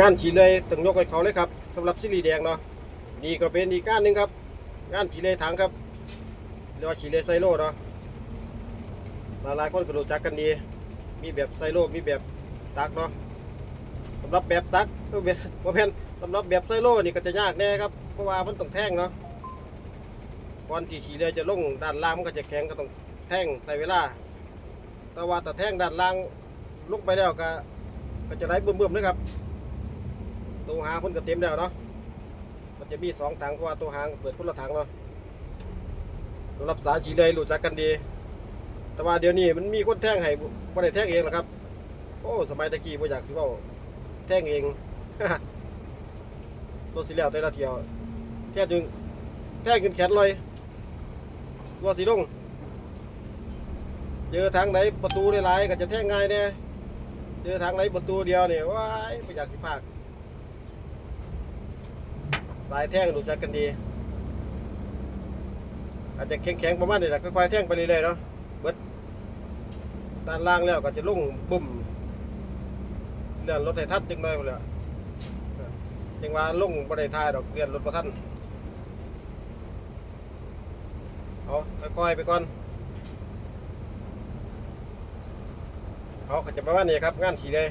งานฉีดเลยต้องยกให้เขาเลยครับสำหรับซิลีแดงเนาะนี่ก็เป็นอีกการหนึ่งครับ งานฉีดเลยถังครับเรียกว่าฉีดเลยไซโลเนาะหลายๆคนก็รู้จักกันดีมีแบบไซโลมีแบบตักเนาะสำหรับแบบตักเออแบบว่าแผ่นสำหรับแบบไซโลนี่ก็จะยากแน่ครับเพราะว่ามันต้องแท่งเนาะก่อนที่ฉีดเลยจะลงด้านล่างมันก็จะแข็งก็ต้องแท่งใส่เวลา แต่ว่าแต่แท่งด้านล่างลงไปแล้วก็ก็จะไหลเบิ่มๆเลยครับ ตัวหางเพ่นก็เต็มแล้วเนาะมันจะมีสองถังเพราะว่าตัวหางเปิดคนละถังเนาะสำหรับสายฉีเลยรู้จักกันดี แต่ว่าเดี๋ยวนี้มันมีคนแท่งให้บ่ได้แท่งเองหรอครับ โอ้สมัยตะกี้บ่อยากสิเว้าแท่งเองรถสิแล้วแต่ละเที่ยวแท่งจึงแท่งขึ้นแขนลอยตัวสีลงเจอทางไหนประตูหลายๆก็จะแท่งง่ายแน่เจอทางไหนประตูเดียวเนี่ยว้ายบ่อยากสิพาก สายแท่งรู้จักกันดี อาจจะแข็งๆประมาณนี้แหละค่อยๆแท่งไปเรื่อยๆเนาะเบิดด้านล่างแล้วก็จะลุ่งบุ่มเลื่อนรถไถทัดจึงได้หมดเลยจึงว่าลุ่งบ่ได้ทายดอกเลื่อนรถประทันเอาค่อยๆไปก่อนเอาขาจะประมาณนี้ครับงานสีเลย